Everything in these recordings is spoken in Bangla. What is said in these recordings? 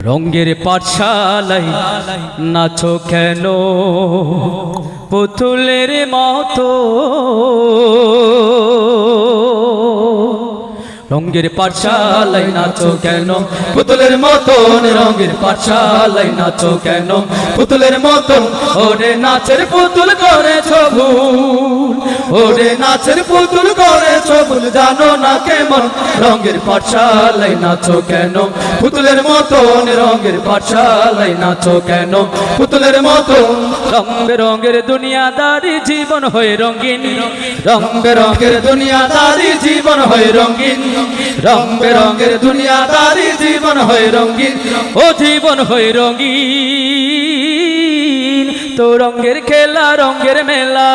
রঙ্গের পাঠশালাই নাচো কেন? পুতুলের মতো রঙ্গের পাঠশালাই নাচো কেন? পুতুলের মতন রঙ্গের পাঠশালাই নাচো কেন? পুতুলের মতন, ওরে নাচের পুতুল করেছ ভুল। ওরে নাচের পুতুল করেছ ভুল, জানো না কেমন? রঙ্গের পাঠশালাই নাচো কেন? পুতুলের মতন রঙ্গের পাঠশালাই নাচো কেন? পুতুলের মতন রং বেরঙ্গের দুনিয়াদারি জীবন হয়ে রঙিন। রং বেরঙ্গের দুনিয়াদারি জীবন হয়ে রঙিন। রং বেরঙ্গের দুনিয়াদারি জীবন হয়ে রঙিন, ও জীবন হয়ে তো রঙের খেলা, রঙের মেলা,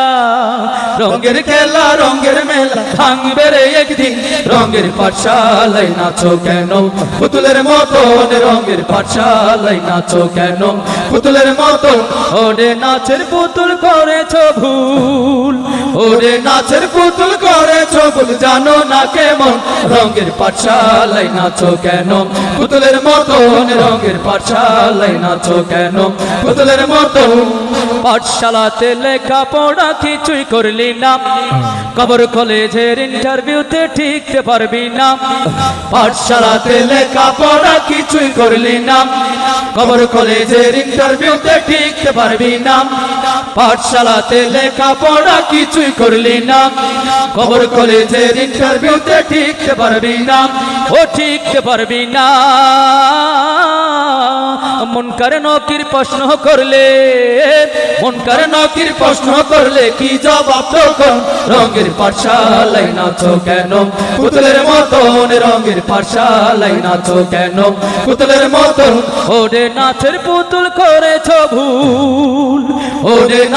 রঙের খেলা, রঙের মেলা ভাঙবে রে একদিন। রঙের পাঠশালাই নাচো কেন? পুতুলের মতন রঙের পাঠশালাই নাচো কেন? পুতুলের মতন ওরে নাচের পুতুল করেছ ভুল। ওরে নাচের পুতুল করে ভুল জানো না কেমন? রঙের পাঠশালাই নাচো কেন? পুতুলের মতন রঙের পাঠশালাই নাচো কেন? পুতুলের মতন পাঠশালাতে লেখা পড়া কিছুই করলি না। কবর কলেজের ইন্টারভিউতে ঠিকতে পারবি না। পাঠশালাতে লেখা পড়া কিছুই করলি না। কবর কলেজের ইন্টারভিউতে ঠিকতে পারবি না। পাঠশালাতে লেখা পড়া কিছুই করলি না। কবর কলেজের ইন্টারভিউতে ঠিকতে পারবি না। ও ঠিকতে পারবি না। মন করে নকির প্রশ্ন করলে, মন করে নকির প্রশ্ন করলে কি জবাব তখন? রঙের পাঠশালাই নাচো কেন? পুতুলের মতন রঙের পাঠশালাই নাচো কেন? পুতুলের মতন, ওরে নাচের পুতুল করেছ ওরে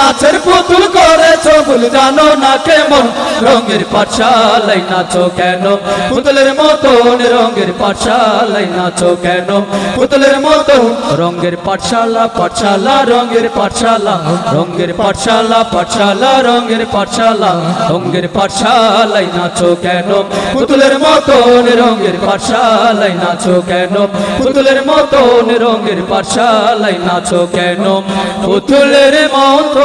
নাচের পুতুল করেছ, ভুল জানো না কেমন? রঙের পাঠশালাই নাচো কেন? পুতুলের মতন রঙের পাঠশালাই নাচো কেন? পুতুলের মতন রঙের পাঠশালা পাঠশালা, রঙের পাঠশালা রঙের পাঠশালা পাঠশালা, রঙের পাঠশালা, রঙের পাঠশালাই নাচো কেন? পুতুলের মতন রঙের পাঠশালাই নাচো কেন? পুতুলের মতন রঙের পাঠশালাই নাচো কেন? পুতুলের মতো